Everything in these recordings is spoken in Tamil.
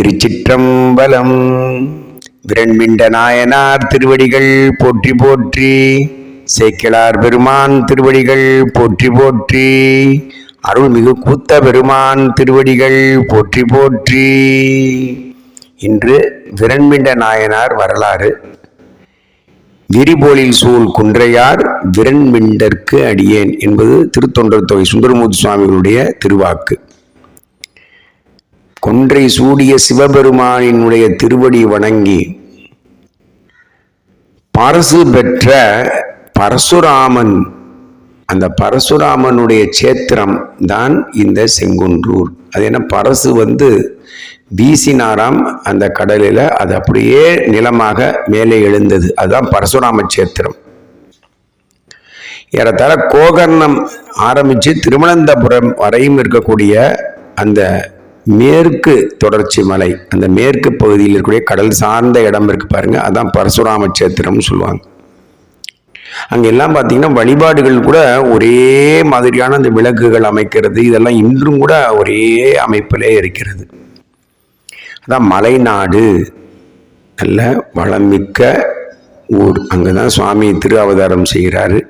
திருச்சிற்றம்பலம். விரண்மிண்ட நாயனார் திருவடிகள் போற்றி போற்றி சேக்கிழார் பெருமான் திருவடிகள் போற்றி போற்றி அருள்மிகு கூத்த பெருமான் திருவடிகள் போற்றி போற்றி. இன்று விரண்மிண்ட நாயனார் வரலாறு. விரிபோலில் சூழ் குன்றையார் விரண்மிண்டற்கு அடியேன் என்பது திருத்தொண்டர் தொகை சுந்தரமூர்த்தி சுவாமிகளுடைய திருவாக்கு. கொன்றை சூடிய சிவபெருமானினுடைய திருவடி வணங்கி பரசு பெற்ற பரசுராமன் அந்த பரசுராமனுடைய சேத்திரம் தான் இந்த செங்குன்றூர். அது என்ன பரசு வந்து வீசினாராம் அந்த கடலில் அது அப்படியே நிலமாக மேலே எழுந்தது. அதுதான் பரசுராம சேத்திரம். ஏறத்தாழ கோகர்ணம் ஆரம்பித்து திருவனந்தபுரம் வரையும் இருக்கக்கூடிய அந்த மேற்கு தொடர்ச்சி மலை அந்த மேற்கு பகுதியில் இருக்கக்கூடிய கடல் சார்ந்த இடம் இருக்குது பாருங்கள் அதான் பரசுராம சேத்திரம்னு சொல்லுவாங்க. அங்கெல்லாம் பார்த்தீங்கன்னா வழிபாடுகள் கூட ஒரே மாதிரியான அந்த விளக்குகள் அமைக்கிறது இதெல்லாம் இன்றும் கூட ஒரே அமைப்பிலே இருக்கிறது. அதான் மலைநாடு நல்ல வளமிக்க ஊர். அங்கே தான் சுவாமி திரு அவதாரம் செய்கிறாரு.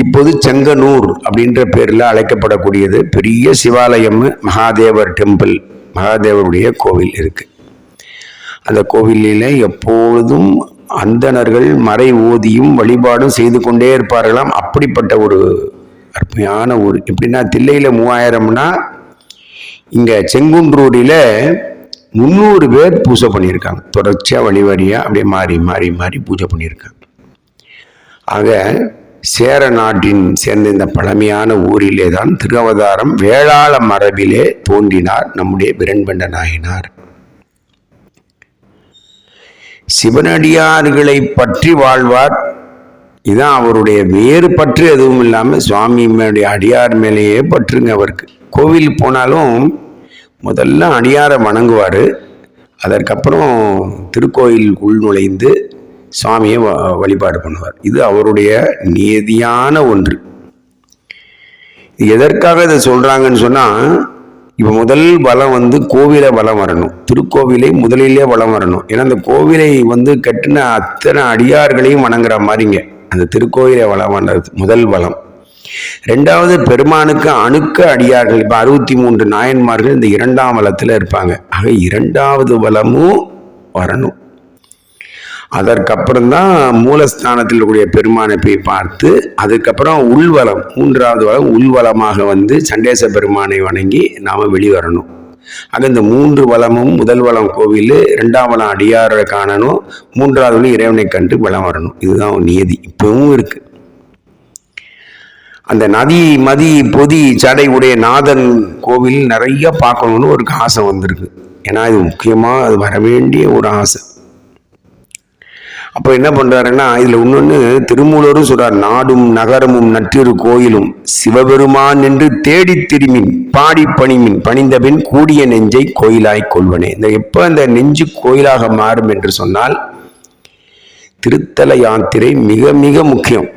இப்போது செங்கனூர் அப்படின்ற பேரில் அழைக்கப்படக்கூடியது பெரிய சிவாலயம் மகாதேவர் டெம்பிள் மகாதேவருடைய கோவில் இருக்குது அந்த கோவிலில் எப்பொழுதும் அந்தணர்கள் மறை ஓதியும் வழிபாடும் செய்து கொண்டே இருப்பார்களாம். அப்படிப்பட்ட ஒரு அருமையான ஊர். எப்படின்னா தில்லையில் மூவாயிரம்னா இங்கே செங்குன்றூரில் முந்நூறு பேர் பூஜை பண்ணியிருக்காங்க. தொடர்ச்சியாக வழிவரியாக அப்படியே மாறி மாறி மாறி பூஜை பண்ணியிருக்காங்க. ஆக சேர நாட்டின் சேர்ந்த இந்த பழமையான ஊரிலே தான் திருவதாரம் வேளாள மரபிலே தோன்றினார் நம்முடைய பிரண்பண்ட நாயனார். சிவனடியார்களை பற்றி வாழ்வார். இதான் அவருடைய வேறு பற்று எதுவும் இல்லாமல் சுவாமி மேடைய அடியார் மேலேயே பற்றுங்க அவருக்கு. கோவில் போனாலும் முதல்ல அடியாரை வணங்குவார். அதற்கப்புறம் திருக்கோயில் உள் நுழைந்து சுவாமியை வ- வழிபாடு பண்ணுவார். இது அவருடைய நியதியான ஒன்று. இது எதற்காக இதை சொல்கிறாங்கன்னு சொன்னால் இப்போ முதல் வளம் வந்து கோவிலை வளம் வரணும். திருக்கோவிலை முதலிலே வளம் வரணும். ஏன்னா அந்த கோவிலை வந்து கட்டின அத்தனை அடியார்களையும் வணங்குற மாதிரிங்க. அந்த திருக்கோவிலை வளம் வந்தது முதல் வளம் ரெண்டாவது பெருமானுக்கு அணுக்க அடியார்கள் இப்போ அறுபத்தி மூன்று நாயன்மார்கள் இந்த இரண்டாம் வளத்தில் இருப்பாங்க. ஆக இரண்டாவது வளமும் வரணும். அதற்கப்புறம் தான் மூலஸ்தானத்தில் இருக்கக்கூடிய பெருமானை போய் பார்த்து அதுக்கப்புறம் உள்வலம் மூன்றாவது வளம் உள்வலமாக வந்து சண்டேச பெருமானை வணங்கி நாம் வெளிவரணும். ஆக இந்த மூன்று வளமும் முதல் வளம் கோவில் ரெண்டாம் வளம் அடியாரை காணணும் மூன்றாவது வளம் இறைவனை கண்டு வளம் வரணும். இதுதான் நியதி. இப்பவும் இருக்கு. அந்த நதி மதி பொதி சடை உடைய நாதன் கோவில் நிறைய பார்க்கணும்னு ஒரு ஆசை வந்திருக்கு. ஏன்னா இது முக்கியமாக அது வர வேண்டிய ஒரு ஆசை. அப்போ என்ன பண்ணுறாருன்னா இதில் இன்னொன்று திருமூலரும் சொல்கிறார் நாடும் நகரமும் நற்றிரு கோயிலும் சிவபெருமான் என்று தேடித் திருமின் பாடி பணிமின் பணிந்தபின் கூடிய நெஞ்சை கோயிலாய் கொள்வனே. இந்த எப்போ அந்த நெஞ்சு கோயிலாக மாறும் என்று சொன்னால் திருத்தல யாத்திரை மிக மிக முக்கியம்.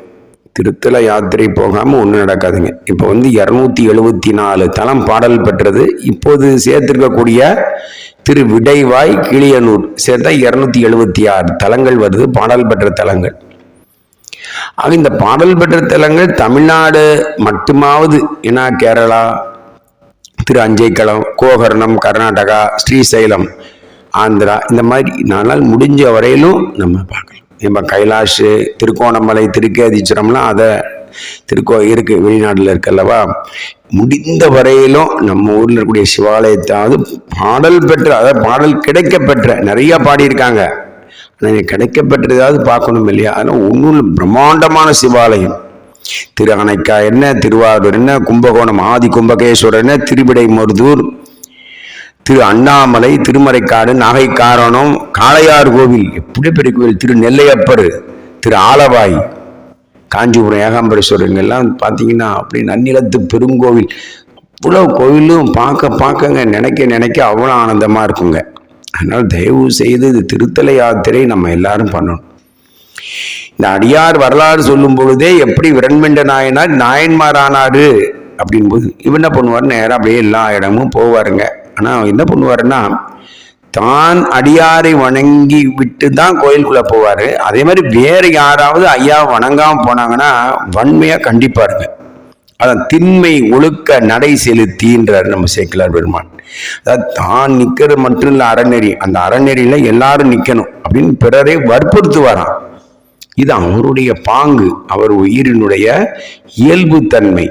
திருத்தல யாத்திரை போகாமல் ஒன்றும் நடக்காதுங்க. இப்போ வந்து இரநூத்தி எழுபத்தி நாலு தலம் பாடல் பெற்றது. இப்போது சேர்த்திருக்கக்கூடிய திரு விடைவாய் கிளியனூர் சேர்த்தா இரநூத்தி எழுபத்தி ஆறு தலங்கள் வருது. பாடல் பெற்ற தலங்கள். ஆக இந்த பாடல் பெற்ற தலங்கள் தமிழ்நாடு மட்டுமாவது. ஏன்னா கேரளா திரு அஞ்சைக்களம் கோகர்ணம் கர்நாடகா ஸ்ரீசைலம் ஆந்திரா இந்த மாதிரி நாளால் முடிஞ்ச வரையிலும் நம்ம பார்க்கலாம். இப்போ கைலாஷ் திருக்கோணமலை திருக்கேதீச்சரம்லாம் அதை திருக்கோ இருக்குது வெளிநாட்டில் இருக்கல்லவா முடிந்த வரையிலும் நம்ம ஊரில் இருக்கக்கூடிய சிவாலயத்தாவது பாடல் பெற்ற அதாவது பாடல் கிடைக்க பெற்ற நிறையா பாடியிருக்காங்க. ஆனால் கிடைக்க பெற்றதாவது பார்க்கணும் இல்லையா? அதனால் ஒன்றும் பிரம்மாண்டமான சிவாலயம். திரு அணைக்கா என்ன திருவாரூர் என்ன கும்பகோணம் ஆதி கும்பகேஸ்வரர் என்ன திருவிடை மருதூர் திரு அண்ணாமலை திருமறைக்காடு நாகைக்காரணம் காளையார் கோவில் எப்படி பெரிய கோவில் திரு நெல்லையப்பர் திரு ஆலவாய் காஞ்சிபுரம் ஏகாம்பரேஸ்வரங்கெல்லாம் பார்த்தீங்கன்னா அப்படி நன்னிலத்து பெருங்கோவில். இவ்வளோ கோவிலும் பார்க்க பார்க்கங்க நினைக்க நினைக்க அவ்வளோ ஆனந்தமாக இருக்குங்க. அதனால் தயவு செய்து இது திருத்தலை யாத்திரை நம்ம எல்லாரும் பண்ணணும். இந்த அடியார் வரலாறு சொல்லும் பொழுதே எப்படி விரண்மெண்ட நாயனார் நாயன்மாரானாரு அப்படின்போது இவன் என்ன பண்ணுவார்? நேராக அப்படியே எல்லா இடமும் போவாருங்க. ஆனால் என்ன பண்ணுவாருன்னா தான் அடியாரை வணங்கி விட்டு தான் கோயிலுக்குள்ளே போவார். அதே மாதிரி வேறு யாராவது ஐயா வணங்காமல் போனாங்கன்னா வன்மையாக கண்டிப்பாருங்க. அதான் திண்மை ஒழுக்க நடை செலுத்தின்றார் நம்ம சேக்கிலார் பெருமான். அதாவது தான் நிற்கிறது மட்டும் இல்லை அறநெறி. அந்த அறநெறியில் எல்லாரும் நிற்கணும் அப்படின்னு பிறரை வற்புறுத்துவாராம். இது அவருடைய பாங்கு அவர் உயிரினுடைய இயல்பு தன்மை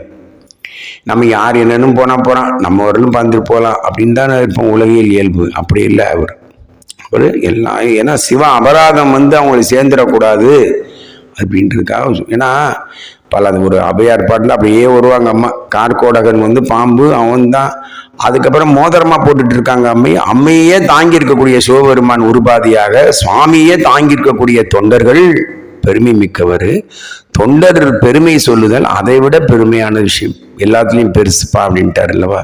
நம்ம யார் என்னன்னு போனால் போகிறான் நம்ம வரலும் பார்த்துட்டு போகலாம் அப்படின்னு தான் இருப்போம் உலகியல் இயல்பு. அப்படி இல்லை அவர். அவர் எல்லாம் ஏன்னா சிவ அபராதம் வந்து அவங்களை சேர்ந்துடக்கூடாது அப்படின்றதுக்காக ஏன்னா பல அது ஒரு அபையார் பாட்டில் அப்படியே வருவாங்க அம்மா. கார்கோடகன் வந்து பாம்பு அவன் தான். அதுக்கப்புறம் மோதிரமாக போட்டுட்டு இருக்காங்க அம்மை. அம்மையே தாங்கி இருக்கக்கூடிய சிவபெருமான் உருபாதியாக சுவாமியே தாங்கி இருக்கக்கூடிய தொண்டர்கள் பெருமை மிக்கவர். தொண்டர் பெருமை சொல்லுதல் அதை விட பெருமையான விஷயம். எல்லாத்துலேயும் பெருசுப்பா அப்படின்ட்டார் அல்லவா?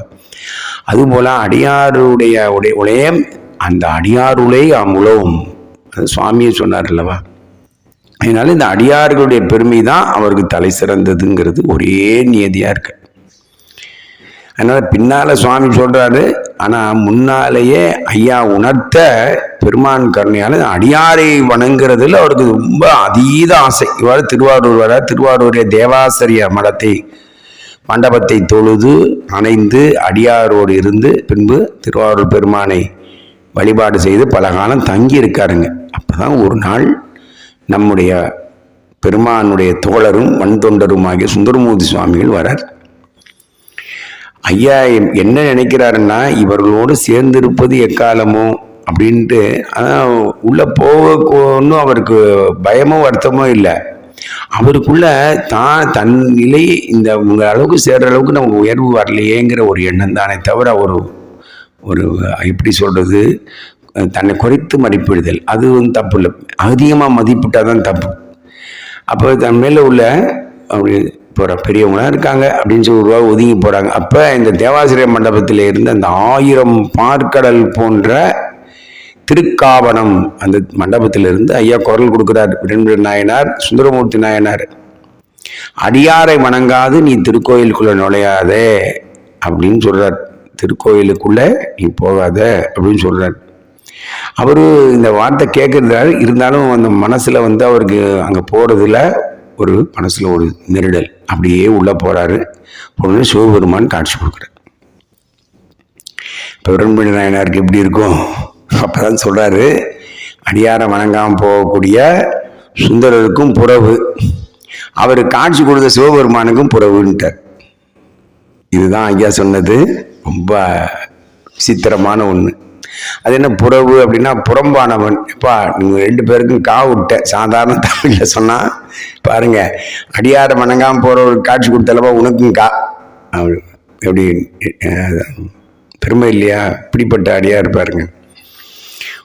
அதுபோல் அடியாருடைய உடைய உலயம் அந்த அடியாருளே அமுலவும் அது சுவாமியை சொன்னார் அல்லவா? அதனால இந்த அடியார்களுடைய பெருமை தான் அவருக்கு தலை சிறந்ததுங்கிறது ஒரே நியதியாக இருக்கு. அதனால் பின்னால் சுவாமி சொல்கிறாரு ஆனால் முன்னாலேயே ஐயா உணர்த்த பெருமான் கருணையால் அடியாரை வணங்குறதுல அவருக்கு ரொம்ப அதீத ஆசை. இவ்வாறு திருவாரூர் வர திருவாரூரிய தேவாசரிய மடத்தை மண்டபத்தை தொழுது அணைந்து அடியாரோடு இருந்து பின்பு திருவாரூர் பெருமானை வழிபாடு செய்து பல காலம் தங்கி இருக்காருங்க அப்பதான் ஒரு நாள் நம்முடைய பெருமானுடைய தோழரும் வன்தொண்டருமாகிய சுந்தரமூர்த்தி சுவாமிகள் வரார். ஐயா என்ன நினைக்கிறாருன்னா இவர்களோடு சேர்ந்திருப்பது எக்காலமோ? அப்படின்ட்டு ஆனால் உள்ளே போக ஒன்றும் அவருக்கு பயமோ வருத்தமோ இல்லை. அவருக்குள்ள தான் தன் நிலை இந்த உங்கள் அளவுக்கு சேர்ற அளவுக்கு நமக்கு உயர்வு வரலையேங்கிற ஒரு எண்ணம் தானே தவிர ஒரு ஒரு எப்படி சொல்கிறது தன்னை குறைத்து மதிப்பிடுதல் அது வந்து தப்பு இல்லை. அதிகமாக மதிப்பிட்டால் தான் தப்பு. அப்போ தன் மேலே உள்ள அப்படி போகிற பெரியவங்களாம் இருக்காங்க அப்படின்னு சொல்லி ஒரு ரூபா ஒதுங்கி போகிறாங்க அப்போ இந்த தேவாசிரிய மண்டபத்தில் இருந்து அந்த ஆயிரம் பார்க்கடல் போன்ற திருக்காவணம் அந்த மண்டபத்தில் இருந்து ஐயா குரல் கொடுக்கிறார். விடன்பிட நாயனார் சுந்தரமூர்த்தி நாயனார் அடியாரை வணங்காது நீ திருக்கோயிலுக்குள்ளே நுழையாதே அப்படின்னு சொல்கிறார் திருக்கோயிலுக்குள்ளே நீ போகாத அப்படின்னு சொல்கிறார் அவர் இந்த வார்த்தை கேட்கறதால இருந்தாலும் அந்த மனசில் வந்து அவருக்கு அங்கே போகிறதுல ஒரு மனசில் ஒரு நெருடல் அப்படியே உள்ளே போகிறாரு பொண்ணு சிவபெருமான் காட்சி கொடுக்குறார். இப்போ உடன்படி நாயனாருக்கு எப்படி இருக்கும்? அப்பதான் சொல்கிறாரு அடியாரை வணங்காமல் போகக்கூடிய சுந்தரருக்கும் புறவு. அவர் காட்சி கொடுத்த சிவபெருமானுக்கும் புறவுன்ட்டார். இதுதான் ஐயா சொன்னது ரொம்ப விசித்திரமான ஒன்று அது என்ன புறவு அப்படின்னா புறம்பானவன். எப்பா நீங்கள் ரெண்டு பேருக்கும் கா விட்ட. சாதாரண தமிழில் சொன்னால் பாருங்க அடியார வணங்காமல் போகிற ஒரு காட்சி கொடுத்தலப்பா உனக்கும் கா எப்படி பெருமை இல்லையா? இப்படிப்பட்ட அடியார் பாருங்க.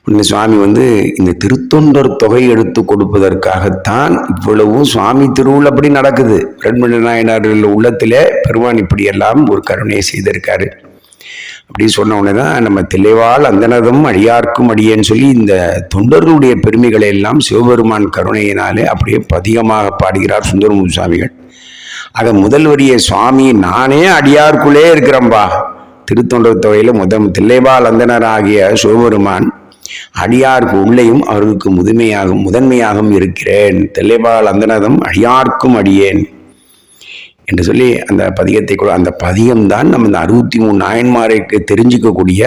உடனே சுவாமி வந்து இந்த திருத்தொண்டர் தொகை எடுத்து கொடுப்பதற்காகத்தான் இவ்வளவும் சுவாமி திருவுள்ளப்படி நடக்குது. ரெண்மணி நாயனார்கள் உள்ளத்திலே பெருமான் இப்படியெல்லாம் ஒரு கருணையை செய்திருக்காரு. அப்படி சொன்ன உடனே தான் நம்ம தெளிவால் அந்தனதும் அடியார்க்கும் அடியேன்னு சொல்லி இந்த தொண்டர்களுடைய பெருமைகளை எல்லாம் சிவபெருமான் கருணையினாலே அப்படியே பதிகமாக பாடுகிறார் சுந்தரமூர்த்தி சுவாமிகள் அதை முதல் வரிய சுவாமி நானே அடியார்க்குள்ளே இருக்கிறேன்பா. திருத்தொண்டர் தொகையில் முதல் தில்லைவாள் அந்தனர் ஆகிய சிவபெருமான் அடியார்க்கு உள்ளேயும் அவர்களுக்கு முதுமையாகவும் முதன்மையாகவும் இருக்கிறேன். தில்லைபால் அந்தனதும் அடியார்க்கும் அடியேன். என்று சொல்லி அந்த பதிகத்தை கூட அந்த பதிகம் தான் நம்ம இந்த அறுபத்தி மூணு நாயன்மாரைக்கு தெரிஞ்சுக்கக்கூடிய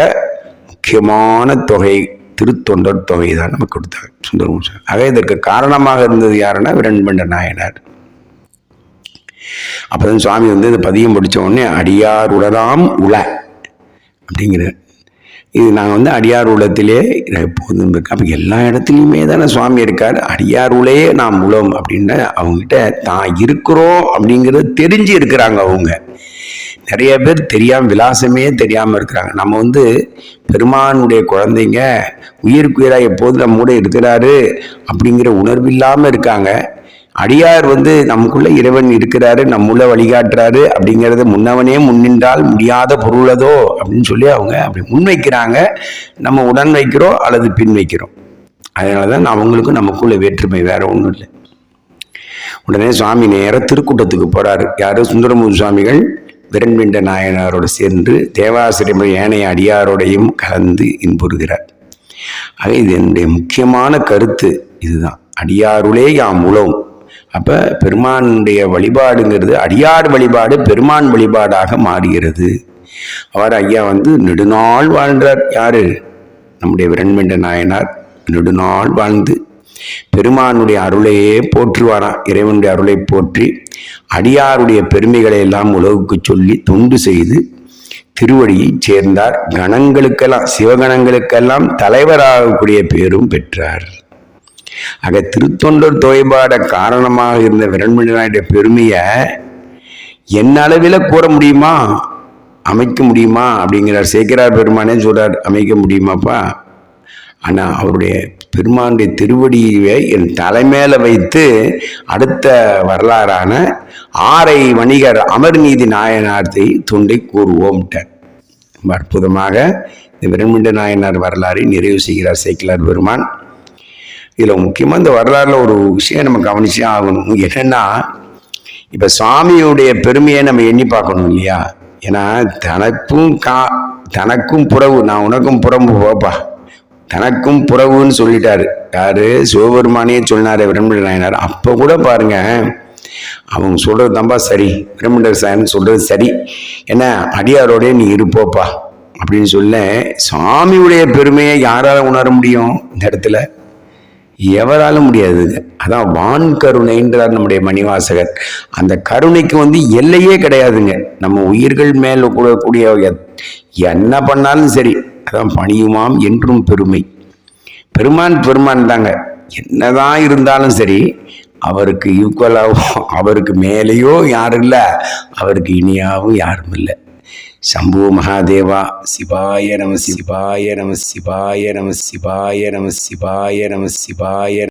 முக்கியமான தொகை திருத்தொண்டர் தொகை தான் நமக்கு கொடுத்தாங்க சுந்தரமூர்த்தி சுவாமி. ஆக இதற்கு காரணமாக இருந்தது யாருன்னா விரண்பண்ட நாயனார் அப்போதான் சுவாமி வந்து இந்த பதியம் படித்த உடனே அடியார் உடலாம் உள அப்படிங்கிற இது நாங்கள் வந்து அடியார் உலகத்திலே எப்போதும் இருக்கோம் அப்போ எல்லா இடத்துலையுமே தானே சுவாமி இருக்கார். அடியார் உலையே நாம் உலகம் அப்படின்னு அவங்ககிட்ட தான் இருக்கிறோம் அப்படிங்கிறது தெரிஞ்சு இருக்கிறாங்க அவங்க. நிறைய பேர் தெரியாமல் விலாசமே தெரியாமல் இருக்கிறாங்க. நம்ம வந்து பெருமானுடைய குழந்தைங்க உயிருக்குயிராக எப்போது நம்ம கூட இருக்கிறாரு அப்படிங்கிற உணர்வு இல்லாமல் இருக்காங்க. அடியார் வந்து நமக்குள்ள இறைவன் இருக்கிறாரு நம்முள்ள வழிகாட்டுறாரு அப்படிங்கிறது முன்னவனே முன்னின்றால் முடியாத பொருளதோ அப்படின்னு சொல்லி அவங்க அப்படி முன்வைக்கிறாங்க. நம்ம உடன் வைக்கிறோம் அல்லது பின் வைக்கிறோம். அதனால தான் அவங்களுக்கும் நமக்குள்ள வேற்றுமை வேற ஒன்றும் இல்லை. உடனே சுவாமி நேராக திருக்கூட்டத்துக்கு போறாரு. யாரும் சுந்தரமூர் சுவாமிகள் விரண்மிண்ட நாயனாரோடு சேர்ந்து தேவாசிரியர் ஏனைய அடியாரோடையும் கலந்து இன்புறுகிறார். ஆக இது என்னுடைய முக்கியமான கருத்து. இதுதான். அடியாருளே யாம் உழவும் அப்போ பெருமானுடைய வழிபாடுங்கிறது அடியார் வழிபாடு பெருமான் வழிபாடாக மாறுகிறது. அவர் ஐயா வந்து நெடுநாள் வாழ்ந்தார். யாரு? நம்முடைய விரண்மெண்ட நாயனார். நெடுநாள் வாழ்ந்து பெருமானுடைய அருளையே போற்றுவாராம். இறைவனுடைய அருளை போற்றி அடியாருடைய பெருமைகளை எல்லாம் உலகுக்கு சொல்லி தொண்டு செய்து திருவடியை சேர்ந்தார். கணங்களுக்கெல்லாம் சிவகணங்களுக்கெல்லாம் தலைவராகக்கூடிய பேரும் பெற்றார். ஆக திருத்தொண்டர் தொகைப்பாட காரணமாக இருந்த விரண்மணியனுடைய பெருமையை என்ன அளவில் கூற முடியுமா? அமைக்க முடியுமா? அப்படிங்கிறார். சேக்கிரார் பெருமானே சொல்கிறார் அமைக்க முடியுமாப்பா? ஆனால் அவருடைய பெருமானுடைய திருவடியை என் தலைமையில வைத்து அடுத்த வரலாறான ஆரை வணிகர் அமர்நீதி நாயனார்த்தை துண்டை கூறுவோம்ட்டார். ரொம்ப அற்புதமாக இந்த விரண்மிண்ட நாயனார் வரலாறை நிறைவு செய்கிறார் சேக்கிலார் பெருமான். இதில் முக்கியமாக இந்த வரலாறுல ஒரு விஷயம் நம்ம கவனிச்சே ஆகணும். என்னென்னா இப்போ சுவாமியுடைய பெருமையை நம்ம எண்ணி பார்க்கணும் இல்லையா? ஏன்னா தனக்கும் கா தனக்கும் புறவு நான் உனக்கும் புறம்பு போப்பா. தனக்கும் புறவுன்னு சொல்லிட்டாரு. யாரு? சிவபெருமானே சொன்னார் விரண்மண்ட நாயனார். அப்போ கூட பாருங்க அவங்க சொல்கிறது தான்ப்பா சரி. விரண்மண்டர் சாயன் சொல்கிறது சரி. என்ன? அடியாரோடய நீ இருப்போப்பா அப்படின்னு சொல்ல சுவாமியுடைய பெருமையை யாரால உணர முடியும் இந்த இடத்துல? எவராலும் முடியாதுங்க அதான் வான் கருணைன்றார் நம்முடைய மணிவாசகர். அந்த கருணைக்கு வந்து எல்லையே கிடையாதுங்க. நம்ம உயிர்கள் மேலே கூடக்கூடிய என்ன பண்ணாலும் சரி அதான் பணியுமாம் என்றும் பெருமை. பெருமான் பெருமான் தாங்க. என்னதான் இருந்தாலும் சரி அவருக்கு ஈக்குவலாகவும் அவருக்கு மேலேயோ யாரும் இல்லை அவருக்கு இனியாகவும் யாரும் இல்லை. சம்பு மகாதேவா சிவாய நம சிவாய நம சிவாய நம சிவாய நம சிவாய நம சிவாய